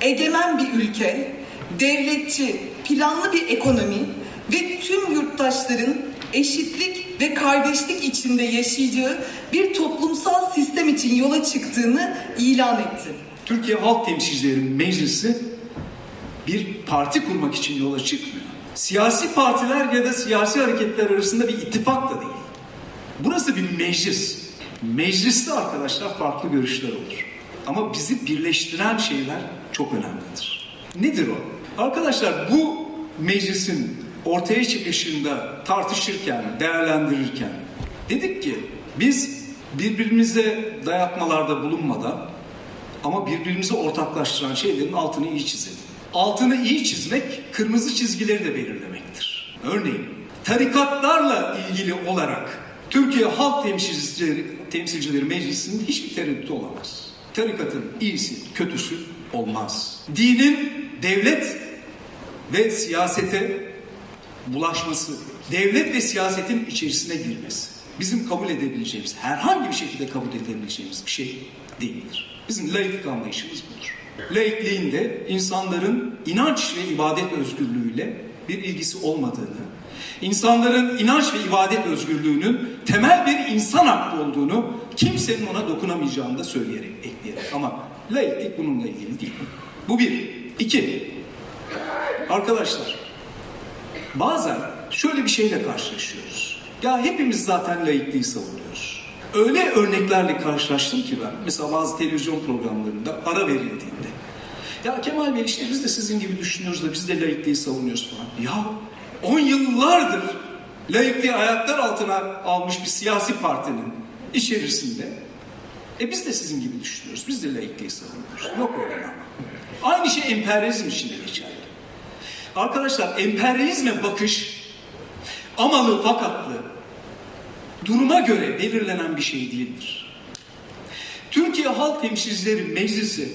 egemen bir ülke, devletçi, planlı bir ekonomi ve tüm yurttaşların eşitlik ve kardeşlik içinde yaşayacağı bir toplumsal sistem için yola çıktığını ilan etti. Türkiye Halk Temsilcileri Meclisi bir parti kurmak için yola çıkmıyor. Siyasi partiler ya da siyasi hareketler arasında bir ittifak da değil. Burası bir meclis. Mecliste arkadaşlar farklı görüşler olur. Ama bizi birleştiren şeyler çok önemlidir. Nedir o? Arkadaşlar bu meclisin ortaya çıkışında tartışırken, değerlendirirken dedik ki biz birbirimize dayatmalarda bulunmadan ama birbirimizi ortaklaştıran şeylerin altını iyi çizelim. Altını iyi çizmek, kırmızı çizgileri de belirlemektir. Örneğin, tarikatlarla ilgili olarak Türkiye Halk Temsilcileri, Temsilcileri Meclisi'nin hiçbir tereddütü olamaz. Tarikatın iyisi, kötüsü olmaz. Dinin devlet ve siyasete bulaşması, devlet ve siyasetin içerisine girmesi bizim kabul edebileceğimiz, herhangi bir şekilde kabul edebileceğimiz bir şey değildir. Bizim laiklik anlayışımız budur. Laikliğin de insanların inanç ve ibadet özgürlüğüyle bir ilgisi olmadığını, insanların inanç ve ibadet özgürlüğünün temel bir insan hakkı olduğunu kimsenin ona dokunamayacağını da söyleyerek ekleyerek. Ama laiklik bununla ilgili değil. Bu bir. İki, arkadaşlar bazen şöyle bir şeyle karşılaşıyoruz. Ya hepimiz zaten laikliği savunuyoruz. Öyle örneklerle karşılaştım ki ben. Mesela bazı televizyon programlarında ara verildiğinde. Ya Kemal Bey işte biz de sizin gibi düşünüyoruz da biz de laikliği savunuyoruz falan. Ya 10 yıllardır laikliği ayaklar altına almış bir siyasi partinin içerisinde e biz de sizin gibi düşünüyoruz. Biz de laikliği savunuyoruz. Yok öyle ama. Aynı şey emperyalizm için de geçerli. Arkadaşlar emperyalizme bakış amalı fakatlı duruma göre belirlenen bir şey değildir. Türkiye Halk Temsilcileri Meclisi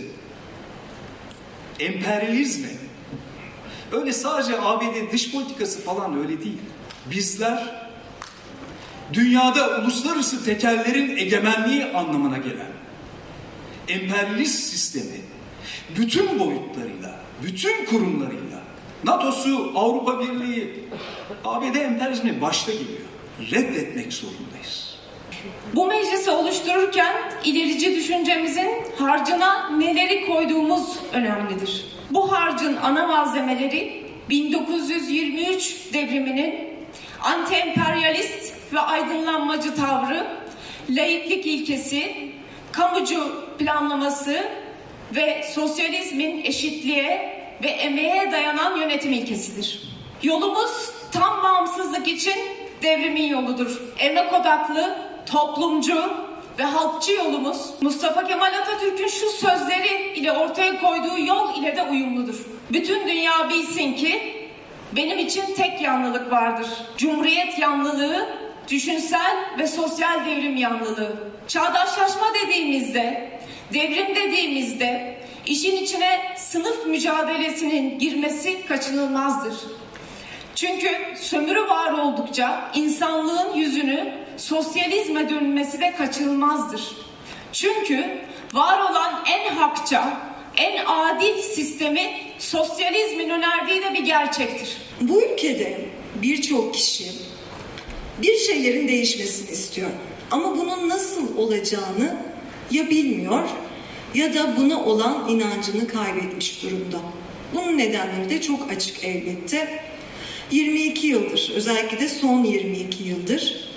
emperyalizme öyle sadece ABD dış politikası falan öyle değil. Bizler dünyada uluslararası tekerlerin egemenliği anlamına gelen emperyalist sistemi bütün boyutlarıyla, bütün kurumlarıyla NATO'su, Avrupa Birliği, ABD emperyalizmi başta geliyor. Reddetmek zorundayız. Bu meclisi oluştururken ilerici düşüncemizin harcına neleri koyduğumuz önemlidir. Bu harcın ana malzemeleri 1923 devriminin anti-emperyalist ve aydınlanmacı tavrı, laiklik ilkesi, kamucu planlaması ve sosyalizmin eşitliğe ve emeğe dayanan yönetim ilkesidir. Yolumuz tam bağımsızlık için devrimin yoludur. Emek odaklı, toplumcu ve halkçı yolumuz Mustafa Kemal Atatürk'ün şu sözleri ile ortaya koyduğu yol ile de uyumludur. Bütün dünya bilsin ki benim için tek yanlılık vardır. Cumhuriyet yanlılığı, düşünsel ve sosyal devrim yanlılığı. Çağdaşlaşma dediğimizde, devrim dediğimizde işin içine sınıf mücadelesinin girmesi kaçınılmazdır. Çünkü sömürü var oldukça insanlığın yüzünü sosyalizme dönmesi de kaçınılmazdır. Çünkü var olan en hakça, en adil sistemi sosyalizmin önerdiği de bir gerçektir. Bu ülkede birçok kişi bir şeylerin değişmesini istiyor. Ama bunun nasıl olacağını ya bilmiyor ya da buna olan inancını kaybetmiş durumda. Bunun nedenleri de çok açık elbette. 22 yıldır, özellikle de son 22 yıldır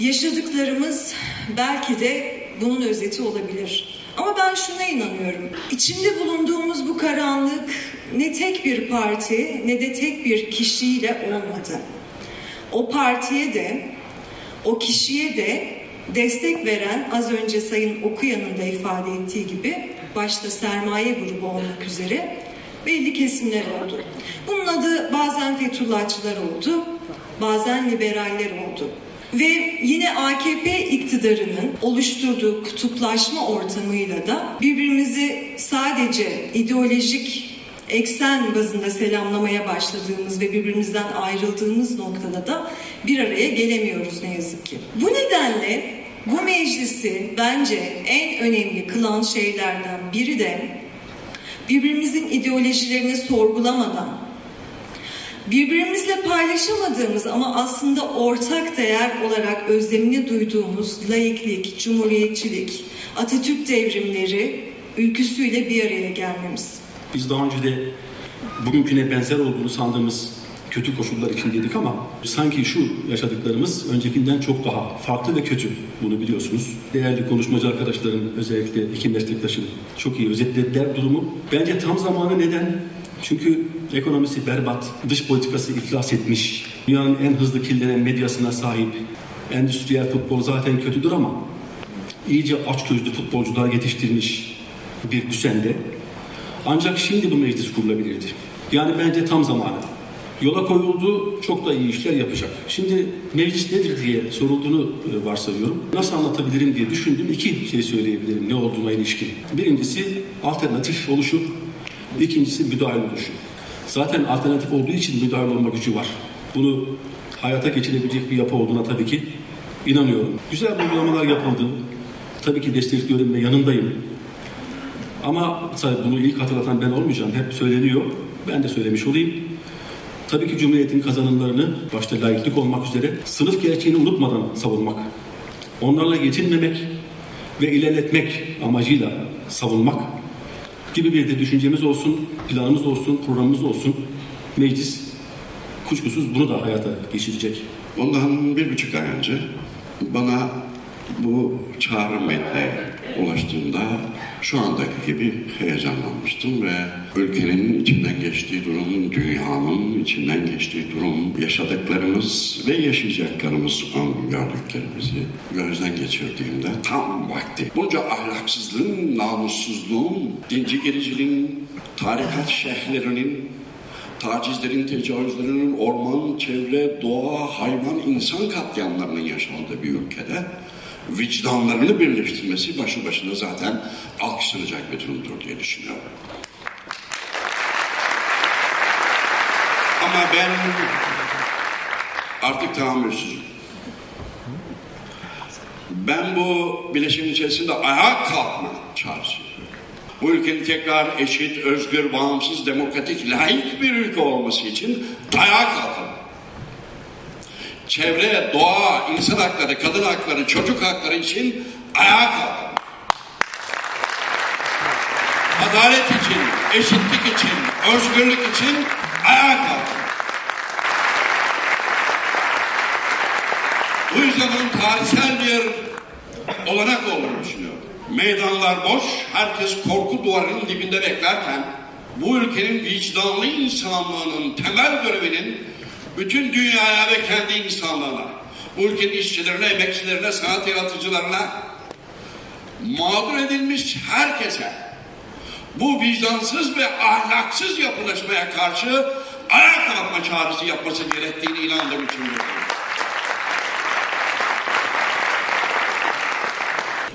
yaşadıklarımız belki de bunun özeti olabilir. Ama ben şuna inanıyorum. İçinde bulunduğumuz bu karanlık ne tek bir parti ne de tek bir kişiyle olmadı. O partiye de, o kişiye de destek veren az önce Sayın Okuyan'ın da ifade ettiği gibi başta sermaye grubu olmak üzere belli kesimler oldu. Bunun adı bazen Fethullahçılar oldu, bazen liberaller oldu. Ve yine AKP iktidarının oluşturduğu kutuplaşma ortamıyla da birbirimizi sadece ideolojik eksen bazında selamlamaya başladığımız ve birbirimizden ayrıldığımız noktada da bir araya gelemiyoruz ne yazık ki. Bu nedenle bu meclisi bence en önemli kılan şeylerden biri de birbirimizin ideolojilerini sorgulamadan, birbirimizle paylaşamadığımız ama aslında ortak değer olarak özlemini duyduğumuz laiklik, cumhuriyetçilik, Atatürk devrimleri ülküsüyle bir araya gelmemiz. Biz daha önce de bugünküne benzer olduğunu sandığımız kötü koşullar içindeydik ama sanki şu yaşadıklarımız öncekinden çok daha farklı ve kötü. Bunu biliyorsunuz. Değerli konuşmacı arkadaşlarım, özellikle iki meslektaşım çok iyi özetlediler durumu. Bence tam zamanı neden? Çünkü ekonomisi berbat, dış politikası iflas etmiş, dünyanın en hızlı kirlenen medyasına sahip, endüstriyel futbol zaten kötüdür ama iyice açgözlü futbolcular yetiştirmiş bir düzende ancak şimdi bu meclis kurulabilirdi. Yani bence tam zamanı. Yola koyuldu, çok da iyi işler yapacak. Şimdi meclis nedir diye sorulduğunu e, varsayıyorum. Nasıl anlatabilirim diye düşündüm. İki şey söyleyebilirim ne olduğuna ilişkin. Birincisi alternatif oluşu, ikincisi müdahale oluşu. Zaten alternatif olduğu için müdahale olma gücü var. Bunu hayata geçirebilecek bir yapı olduğuna tabii ki inanıyorum. Güzel uygulamalar yapıldı. Tabii ki destekliyorum ve yanındayım. Ama tabii bunu ilk hatırlatan ben olmayacağım. Hep söyleniyor. Ben de söylemiş olayım. Tabii ki Cumhuriyet'in kazanımlarını başta laiklik olmak üzere sınıf gerçeğini unutmadan savunmak. Onlarla yetinmemek ve ilerletmek amacıyla savunmak gibi bir de düşüncemiz olsun, planımız olsun, programımız olsun. Meclis kuşkusuz bunu da hayata geçirecek. Ondan bir buçuk ay önce bana bu çağrı metni ulaştığında şu andaki gibi heyecanlanmıştım ve ülkenin içinden geçtiği durum, dünyanın içinden geçtiği durum, yaşadıklarımız ve yaşayacaklarımız, gördüklerimizi gözden geçirdiğimde tam vakti. Bunca ahlaksızlığın, namussuzluğun, dinci gericiliğin, tarikat şeyhlerinin, tacizlerin, tecavüzlerinin, orman, çevre, doğa, hayvan, insan katliamlarının yaşandığı bir ülkede vicdanlarını birleştirmesi başlı başına zaten alkışlanacak bir durumdur diye düşünüyorum. Ama ben artık tahammülsüzüm. Ben bu bileşimin içerisinde ayağa kalkma çağrısı. Bu ülkenin tekrar eşit, özgür, bağımsız, demokratik, layık bir ülke olması için ayağa kalkalım. Çevre, doğa, insan hakları, kadın hakları, çocuk hakları için ayağa kalkalım. Adalet için, eşitlik için, özgürlük için ayağa kalkalım. Bu yüzden bunun tarihsel bir olanak olduğunu düşünüyorum. Meydanlar boş, herkes korku duvarının dibinde beklerken bu ülkenin vicdanlı insanlığının temel görevinin bütün dünyaya ve kendi insanlığına, bu ülkenin işçilerine, emekçilerine, sanat yaratıcılarına, mağdur edilmiş herkese bu vicdansız ve ahlaksız yapılaşmaya karşı ayağa kalkma çağrısı yapması gerektiğini inandığım için.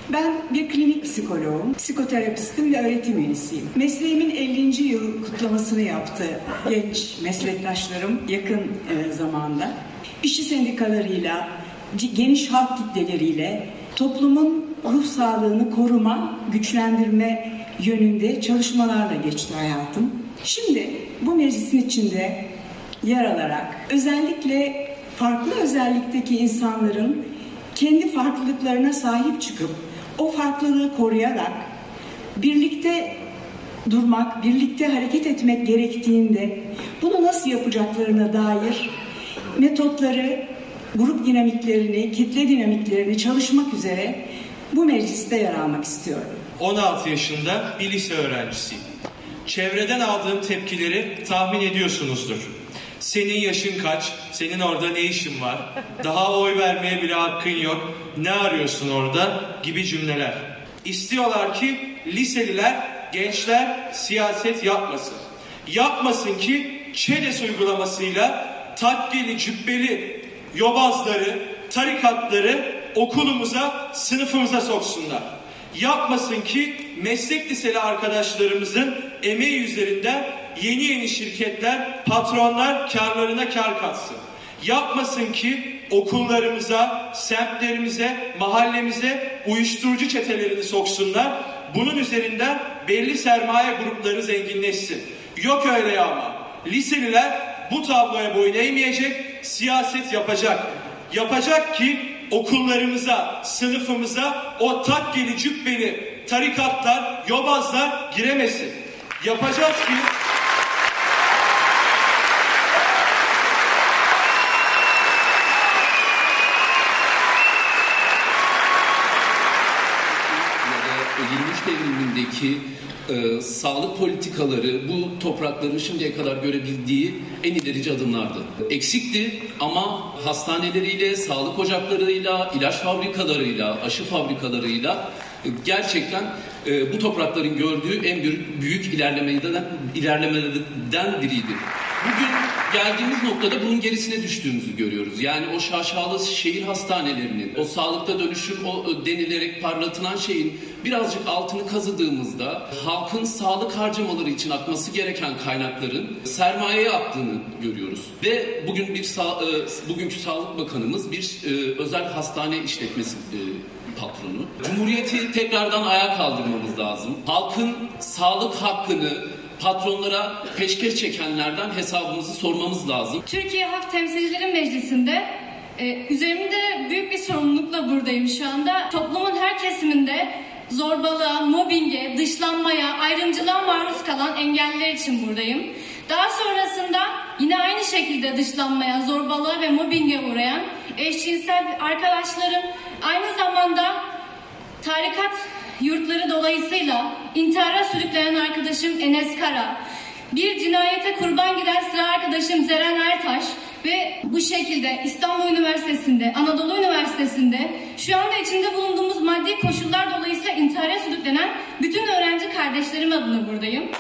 Ben bir klinik psikoloğum, psikoterapistim ve öğretim üyesiyim. Mesleğimin 50. yıl kutlamasını yaptı genç meslektaşlarım yakın e, zamanda. İşçi sendikalarıyla, geniş halk kitleleriyle toplumun ruh sağlığını koruma, güçlendirme yönünde çalışmalarla geçti hayatım. Şimdi bu meclisin içinde yer alarak özellikle farklı özellikteki insanların kendi farklılıklarına sahip çıkıp o farklılığı koruyarak birlikte durmak, birlikte hareket etmek gerektiğinde bunu nasıl yapacaklarına dair metotları, grup dinamiklerini, kitle dinamiklerini çalışmak üzere bu mecliste yer almak istiyorum. 16 yaşında bir lise öğrencisiyim. Çevreden aldığım tepkileri tahmin ediyorsunuzdur. Senin yaşın kaç? Senin orada ne işin var? Daha oy vermeye bile hakkın yok. Ne arıyorsun orada? Gibi cümleler. İstiyorlar ki liseliler, gençler siyaset yapmasın. Yapmasın ki ÇEDES uygulamasıyla takkeli, cübbeli yobazları, tarikatları okulumuza, sınıfımıza soksunlar. Yapmasın ki meslek liseli arkadaşlarımızın emeği üzerinden yeni yeni şirketler, patronlar karlarına kar katsın. Yapmasın ki okullarımıza, semtlerimize, mahallemize uyuşturucu çetelerini soksunlar. Bunun üzerinden belli sermaye grupları zenginleşsin. Yok öyle ama. Liseliler bu tabloya boyun eğmeyecek, siyaset yapacak. Yapacak ki okullarımıza, sınıfımıza o takkeli cübbeli tarikatlar, yobazlar giremesin. Yapacağız ki ya da 23 devrimindeki e, sağlık politikaları bu toprakların şimdiye kadar görebildiği en ilerici adımlardı. Eksikti ama hastaneleriyle, sağlık ocaklarıyla, ilaç fabrikalarıyla, aşı fabrikalarıyla e, gerçekten e, bu toprakların gördüğü en büyük, büyük ilerlemeden, ilerlemelerden biriydi. Bugün geldiğimiz noktada bunun gerisine düştüğümüzü görüyoruz. Yani o şaşalı şehir hastanelerinin, o sağlıkta dönüşüm o denilerek parlatılan şeyin birazcık altını kazıdığımızda halkın sağlık harcamaları için akması gereken kaynakların sermayeye attığını görüyoruz. Ve bugün bir sağ- e, bugünkü Sağlık Bakanımız bir e, özel hastane işletmesi e, patronu. Cumhuriyeti tekrardan ayağa kaldırmamız lazım. Halkın sağlık hakkını patronlara peşkeş çekenlerden hesabımızı sormamız lazım. Türkiye Halk Temsilcileri Meclisi'nde e, üzerimde büyük bir sorumlulukla buradayım şu anda. Toplumun her kesiminde zorbalığa, mobbinge, dışlanmaya, ayrımcılığa maruz kalan engelliler için buradayım. Daha sonrasında yine aynı şekilde dışlanmaya, zorbalığa ve mobbinge uğrayan eşcinsel arkadaşlarım aynı zamanda tarikat yurtları dolayısıyla intihara sürükleyen arkadaşım Enes Kara, bir cinayete kurban giden sıra arkadaşım Zeren Ertaş ve bu şekilde İstanbul Üniversitesi'nde, Anadolu Üniversitesi'nde şu anda içinde bulunduğumuz maddi koşullar dolayısıyla intihara sürüklenen bütün öğrenci kardeşlerim adına buradayım.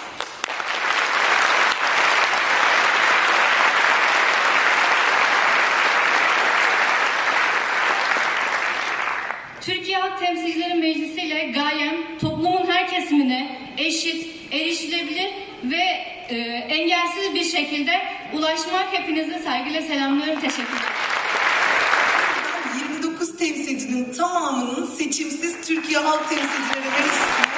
Türkiye Halk Temsilcileri Meclisi ile gayem toplumun her kesimine eşit, erişilebilir ve e, engelsiz bir şekilde ulaşmak hepinize saygıyla selamlıyorum. Teşekkürler. 29 temsilcinin tamamının seçimsiz Türkiye Halk Temsilcileri Meclisi'ne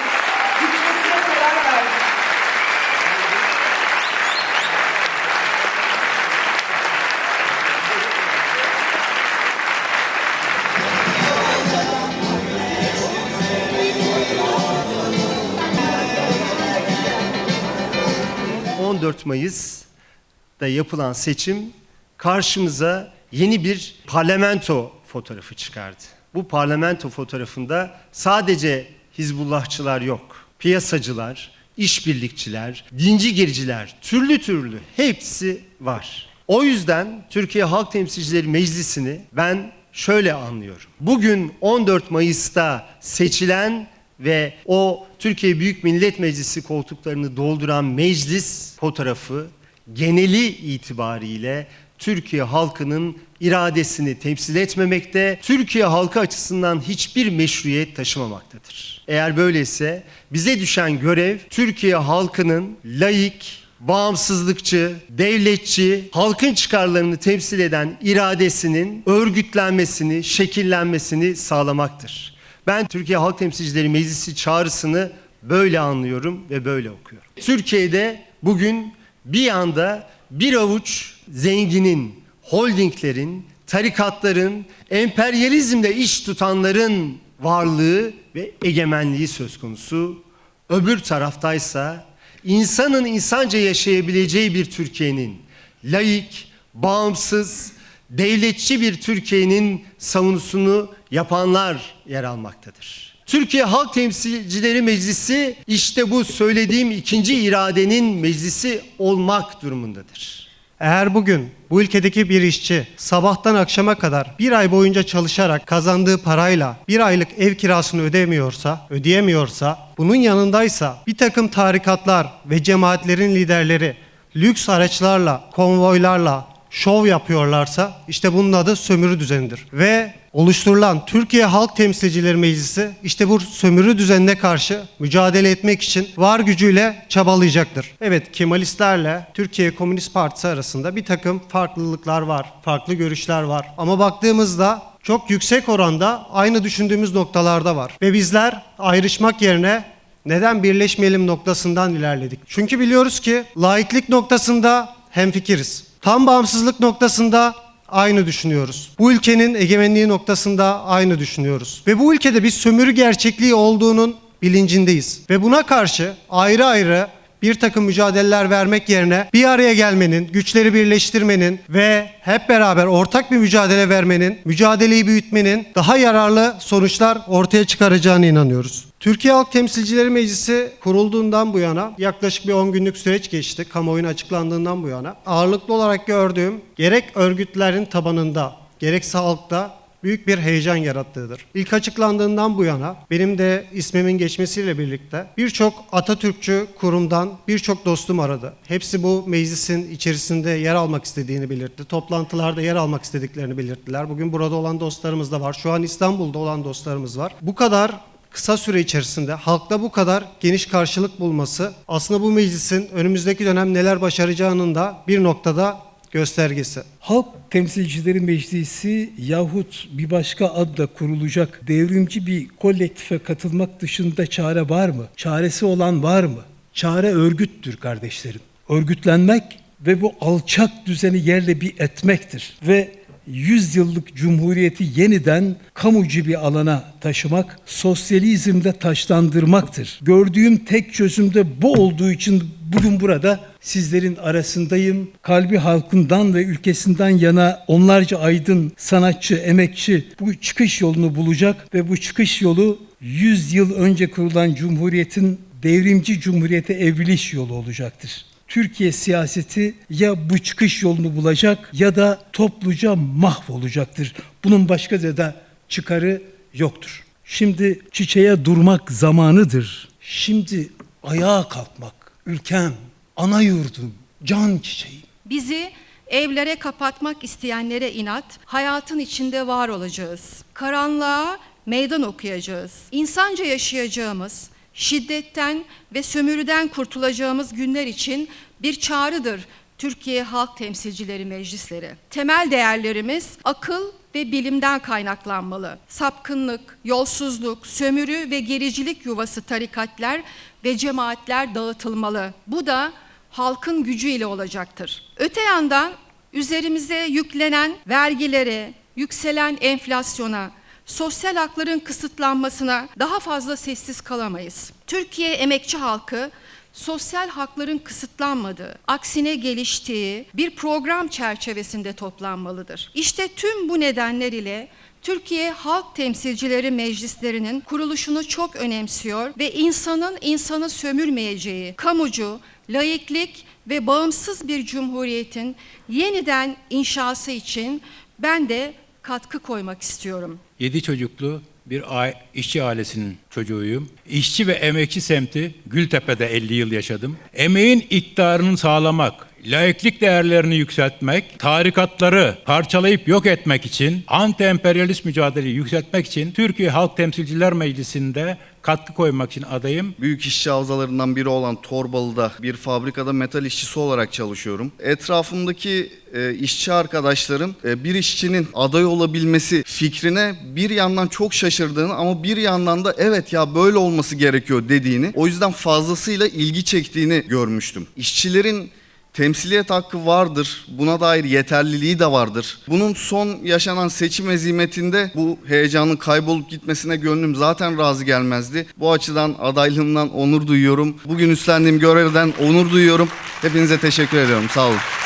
14 Mayıs'ta yapılan seçim karşımıza yeni bir parlamento fotoğrafı çıkardı. Bu parlamento fotoğrafında sadece Hizbullahçılar yok. Piyasacılar, işbirlikçiler, dinci gericiler, türlü türlü hepsi var. O yüzden Türkiye Halk Temsilcileri Meclisi'ni ben şöyle anlıyorum. Bugün 14 Mayıs'ta seçilen ve o Türkiye Büyük Millet Meclisi koltuklarını dolduran meclis fotoğrafı geneli itibariyle Türkiye halkının iradesini temsil etmemekte, Türkiye halkı açısından hiçbir meşruiyet taşımamaktadır. Eğer böyleyse bize düşen görev Türkiye halkının laik, bağımsızlıkçı, devletçi, halkın çıkarlarını temsil eden iradesinin örgütlenmesini, şekillenmesini sağlamaktır. Ben Türkiye Halk Temsilcileri Meclisi çağrısını böyle anlıyorum ve böyle okuyorum. Türkiye'de bugün bir anda bir avuç zenginin, holdinglerin, tarikatların, emperyalizmle iş tutanların varlığı ve egemenliği söz konusu. Öbür taraftaysa insanın insanca yaşayabileceği bir Türkiye'nin laik, bağımsız, devletçi bir Türkiye'nin savunusunu yapanlar yer almaktadır. Türkiye Halk Temsilcileri Meclisi işte bu söylediğim ikinci iradenin meclisi olmak durumundadır. Eğer bugün bu ülkedeki bir işçi sabahtan akşama kadar bir ay boyunca çalışarak kazandığı parayla bir aylık ev kirasını ödemiyorsa, ödeyemiyorsa, bunun yanındaysa bir takım tarikatlar ve cemaatlerin liderleri lüks araçlarla, konvoylarla şov yapıyorlarsa işte bunun adı sömürü düzenidir. Ve oluşturulan Türkiye Halk Temsilcileri Meclisi işte bu sömürü düzenine karşı mücadele etmek için var gücüyle çabalayacaktır. Evet Kemalistlerle Türkiye Komünist Partisi arasında bir takım farklılıklar var, farklı görüşler var. Ama baktığımızda çok yüksek oranda aynı düşündüğümüz noktalarda var. Ve bizler ayrışmak yerine neden birleşmeyelim noktasından ilerledik. Çünkü biliyoruz ki laiklik noktasında hemfikiriz. Tam bağımsızlık noktasında aynı düşünüyoruz. Bu ülkenin egemenliği noktasında aynı düşünüyoruz. Ve bu ülkede bir sömürü gerçekliği olduğunun bilincindeyiz. Ve buna karşı ayrı ayrı bir takım mücadeleler vermek yerine bir araya gelmenin, güçleri birleştirmenin ve hep beraber ortak bir mücadele vermenin, mücadeleyi büyütmenin daha yararlı sonuçlar ortaya çıkaracağına inanıyoruz. Türkiye Halk Temsilcileri Meclisi kurulduğundan bu yana yaklaşık bir 10 günlük süreç geçti. Kamuoyuna açıklandığından bu yana. Ağırlıklı olarak gördüğüm gerek örgütlerin tabanında gerekse halkta büyük bir heyecan yarattığıdır. İlk açıklandığından bu yana benim de ismimin geçmesiyle birlikte birçok Atatürkçü kurumdan birçok dostum aradı. Hepsi bu meclisin içerisinde yer almak istediğini belirtti. Toplantılarda yer almak istediklerini belirttiler. Bugün burada olan dostlarımız da var. Şu an İstanbul'da olan dostlarımız var. Bu kadar kısa süre içerisinde halkta bu kadar geniş karşılık bulması aslında bu meclisin önümüzdeki dönem neler başaracağının da bir noktada göstergesi. Halk Temsilcileri Meclisi yahut bir başka adla kurulacak devrimci bir kolektife katılmak dışında çare var mı? Çaresi olan var mı? Çare örgüttür kardeşlerim. Örgütlenmek ve bu alçak düzeni yerle bir etmektir. Ve 100 yıllık cumhuriyeti yeniden kamucu bir alana taşımak, sosyalizmde taşlandırmaktır. Gördüğüm tek çözüm de bu olduğu için bugün burada sizlerin arasındayım. Kalbi halkından ve ülkesinden yana onlarca aydın, sanatçı, emekçi bu çıkış yolunu bulacak ve bu çıkış yolu 100 yıl önce kurulan cumhuriyetin devrimci cumhuriyete evriliş yolu olacaktır. Türkiye siyaseti ya bu çıkış yolunu bulacak ya da topluca mahvolacaktır. Bunun başka da çıkarı yoktur. Şimdi çiçeğe durmak zamanıdır. Şimdi ayağa kalkmak, ülkem, ana yurdum, can çiçeğim. Bizi evlere kapatmak isteyenlere inat, hayatın içinde var olacağız. Karanlığa meydan okuyacağız. İnsanca yaşayacağımız, şiddetten ve sömürüden kurtulacağımız günler için bir çağrıdır Türkiye Halk Temsilcileri Meclisleri. Temel değerlerimiz akıl ve bilimden kaynaklanmalı. Sapkınlık, yolsuzluk, sömürü ve gericilik yuvası tarikatlar ve cemaatler dağıtılmalı. Bu da halkın gücüyle olacaktır. Öte yandan üzerimize yüklenen vergilere, yükselen enflasyona, sosyal hakların kısıtlanmasına daha fazla sessiz kalamayız. Türkiye emekçi halkı sosyal hakların kısıtlanmadığı, aksine geliştiği bir program çerçevesinde toplanmalıdır. İşte tüm bu nedenler ile Türkiye Halk Temsilcileri Meclislerinin kuruluşunu çok önemsiyor ve insanın insanı sömürmeyeceği, kamucu, laiklik ve bağımsız bir cumhuriyetin yeniden inşası için ben de katkı koymak istiyorum. Yedi çocuklu bir işçi ailesinin çocuğuyum. İşçi ve emekçi semti Gültepe'de 50 yıl yaşadım. Emeğin iktidarını sağlamak, laiklik değerlerini yükseltmek, tarikatları parçalayıp yok etmek için, anti-emperyalist mücadeleyi yükseltmek için Türkiye Halk Temsilciler Meclisi'nde katkı koymak için adayım. Büyük işçi havzalarından biri olan Torbalı'da bir fabrikada metal işçisi olarak çalışıyorum. Etrafımdaki e, işçi arkadaşlarım e, bir işçinin aday olabilmesi fikrine bir yandan çok şaşırdığını ama bir yandan da evet ya böyle olması gerekiyor dediğini o yüzden fazlasıyla ilgi çektiğini görmüştüm. İşçilerin Temsiliyet hakkı vardır. Buna dair yeterliliği de vardır. Bunun son yaşanan seçim ezimetinde bu heyecanın kaybolup gitmesine gönlüm zaten razı gelmezdi. Bu açıdan adaylığımdan onur duyuyorum. Bugün üstlendiğim görevden onur duyuyorum. Hepinize teşekkür ediyorum. Sağ olun.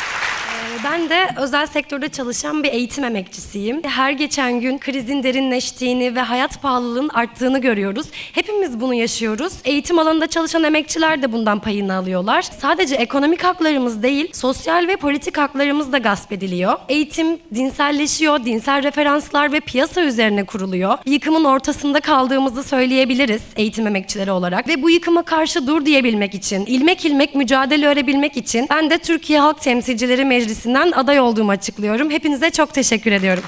De özel sektörde çalışan bir eğitim emekçisiyim. Her geçen gün krizin derinleştiğini ve hayat pahalılığının arttığını görüyoruz. Hepimiz bunu yaşıyoruz. Eğitim alanında çalışan emekçiler de bundan payını alıyorlar. Sadece ekonomik haklarımız değil, sosyal ve politik haklarımız da gasp ediliyor. Eğitim dinselleşiyor, dinsel referanslar ve piyasa üzerine kuruluyor. Yıkımın ortasında kaldığımızı söyleyebiliriz eğitim emekçileri olarak. Ve bu yıkıma karşı dur diyebilmek için, ilmek ilmek mücadele örebilmek için ben de Türkiye Halk Temsilcileri Meclisi'nden aday olduğumu açıklıyorum. Hepinize çok teşekkür ediyorum.